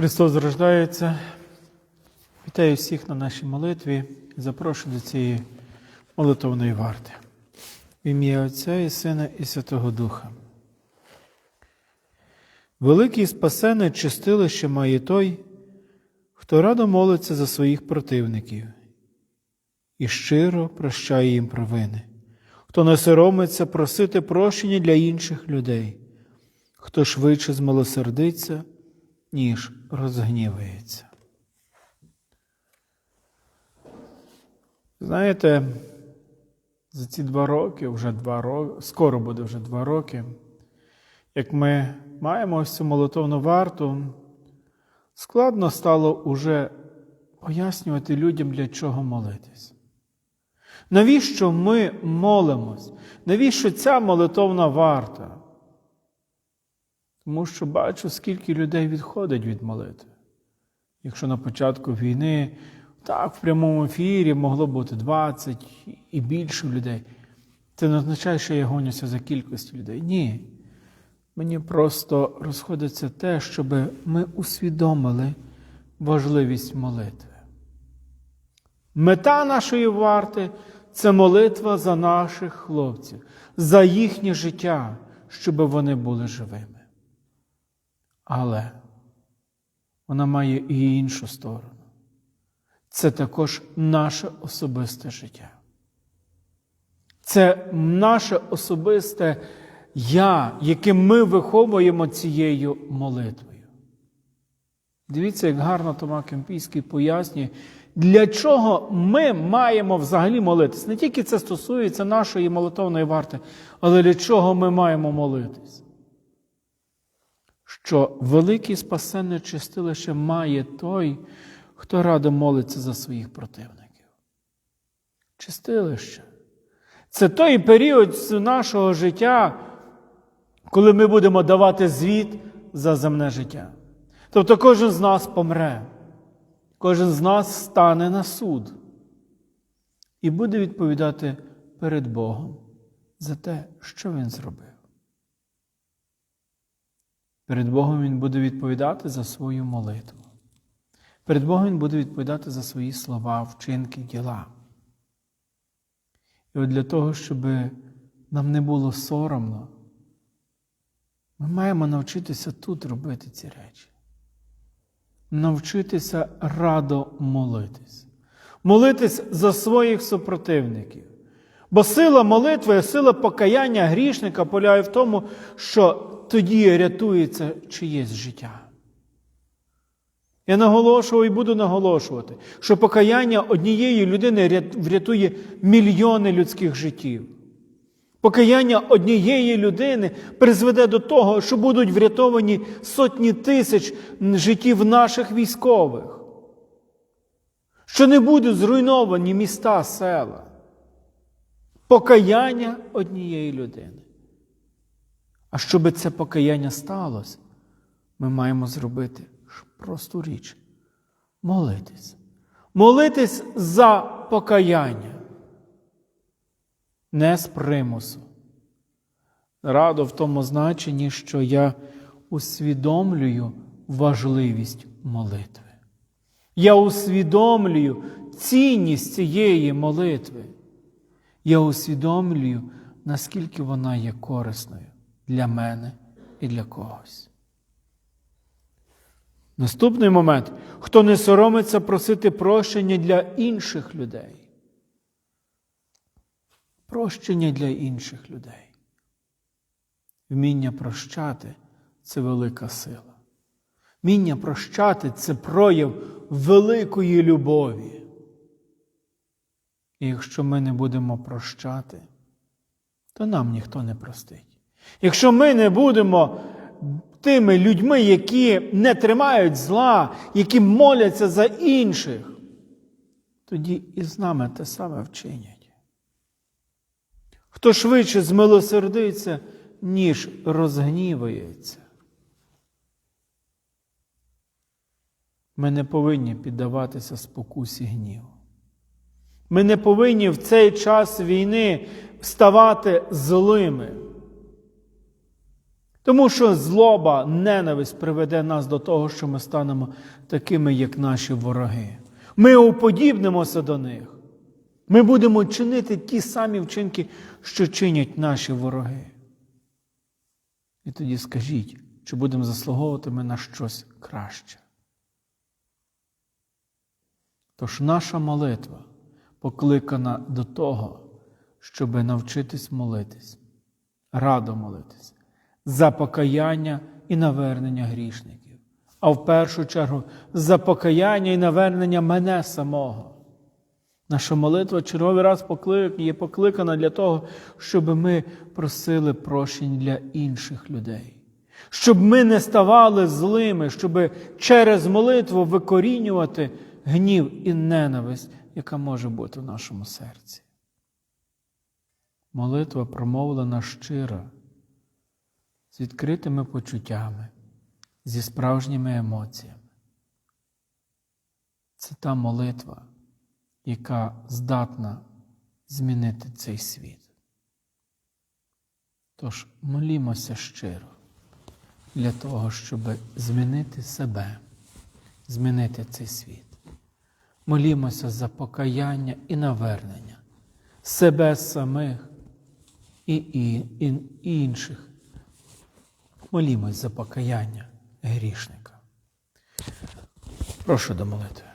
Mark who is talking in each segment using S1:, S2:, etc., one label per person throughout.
S1: Христос рождається. Вітаю всіх на нашій молитві. Запрошую до цієї молитовної варти. В ім'я Отця і Сина і Святого Духа. Великий спасене чистилище має той, хто радо молиться за своїх противників і щиро прощає їм провини, хто не соромиться просити прощення для інших людей, хто швидше змилосердиться, ніж розгнівається. Знаєте, за ці два роки, вже два роки, скоро буде вже два роки, як ми маємо ось цю молитовну варту, складно стало уже пояснювати людям, для чого молитись. Навіщо ми молимось? Навіщо ця молитовна варта? Тому що бачу, скільки людей відходить від молитви. Якщо на початку війни так в прямому ефірі могло бути 20 і більше людей, це не означає, що я гонюся за кількістю людей. Ні. Мені просто розходиться те, щоб ми усвідомили важливість молитви. Мета нашої варти це молитва за наших хлопців, за їхнє життя, щоб вони були живими. Але вона має і іншу сторону. Це також наше особисте життя. Це наше особисте я, яке ми виховуємо цією молитвою. Дивіться, як гарно Тома Кемпійський пояснює, для чого ми маємо взагалі молитись. Не тільки це стосується нашої молитовної варти, але для чого ми маємо молитись що великий спасенне чистилище має той, хто радо молиться за своїх противників. Чистилище. Це той період нашого життя, коли ми будемо давати звіт за земне життя. Тобто кожен з нас помре, кожен з нас стане на суд і буде відповідати перед Богом за те, що він зробив. Перед Богом Він буде відповідати за свою молитву. Перед Богом Він буде відповідати за свої слова, вчинки, діла. І от для того, щоб нам не було соромно, ми маємо навчитися тут робити ці речі. Навчитися радо молитись. Молитись за своїх супротивників. Бо сила молитви, сила покаяння грішника полягає в тому, що тоді рятується чиєсь життя. Я наголошував і буду наголошувати, що покаяння однієї людини врятує мільйони людських життів. Покаяння однієї людини призведе до того, що будуть врятовані сотні тисяч життів наших військових, що не будуть зруйновані міста, села. Покаяння однієї людини. А щоб це покаяння сталося, ми маємо зробити просту річ молитись. Молитись за покаяння, не з примусу. Радо в тому значенні, що я усвідомлюю важливість молитви. Я усвідомлюю цінність цієї молитви. Я усвідомлюю, наскільки вона є корисною для мене і для когось. Наступний момент хто не соромиться просити прощення для інших людей. Прощення для інших людей. Вміння прощати це велика сила. Вміння прощати це прояв великої любові. І якщо ми не будемо прощати, то нам ніхто не простить. Якщо ми не будемо тими людьми, які не тримають зла, які моляться за інших, тоді і з нами те саме вчинять. Хто швидше змилосердиться, ніж розгнівається. Ми не повинні піддаватися спокусі гніву. Ми не повинні в цей час війни ставати злими. Тому що злоба, ненависть приведе нас до того, що ми станемо такими, як наші вороги. Ми уподібнимося до них. Ми будемо чинити ті самі вчинки, що чинять наші вороги. І тоді скажіть, чи будемо заслуговувати ми на щось краще. Тож наша молитва покликана до того, щоб навчитись молитись, радо молитись, за покаяння і навернення грішників, а в першу чергу за покаяння і навернення мене самого. Наша молитва черговий раз є покликана для того, щоб ми просили прощень для інших людей, щоб ми не ставали злими, щоб через молитву викорінювати гнів і ненависть, яка може бути в нашому серці. Молитва промовлена щиро, з відкритими почуттями, зі справжніми емоціями. Це та молитва, яка здатна змінити цей світ. Тож молімося щиро для того, щоб змінити себе, змінити цей світ. Молімося за покаяння і навернення себе самих і, інших. Молімось за покаяння грішника. Прошу до молитви.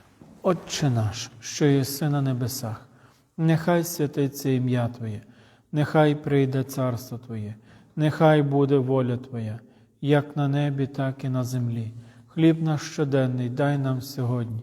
S1: Отче наш, що єси на небесах, нехай святиться ім'я Твоє, нехай прийде царство Твоє, нехай буде воля Твоя, як на небі, так і на землі. Хліб наш щоденний дай нам сьогодні,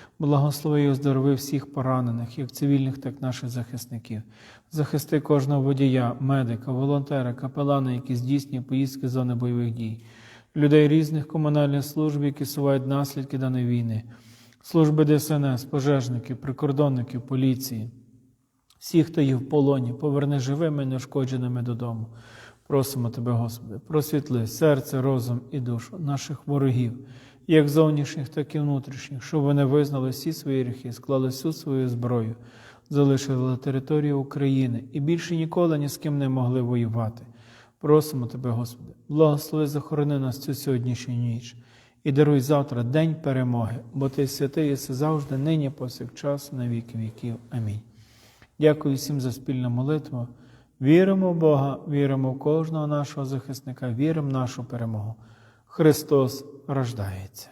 S1: Благослови і оздорови всіх поранених, як цивільних, так і наших захисників. Захисти кожного водія, медика, волонтера, капелана, які здійснюють поїздки з зони бойових дій, людей різних комунальних служб, які сувають наслідки даної війни, служби ДСНС, пожежників, прикордонників, поліції. Всіх, хто є в полоні, поверни живими і неушкодженими додому. Просимо Тебе, Господи, просвітли серце, розум і душу наших ворогів, як зовнішніх, так і внутрішніх, щоб вони визнали всі свої гріхи, склали всю свою зброю, залишили територію України і більше ніколи ні з ким не могли воювати. Просимо Тебе, Господи, благослови, захорони нас цю сьогоднішню ніч і даруй завтра день перемоги, бо Ти святий єси завжди, нині, повсякчас, на віки віків. Амінь. Дякую всім за спільну молитву. Віримо в Бога, віримо в кожного нашого захисника, віримо в нашу перемогу. Христос рождається.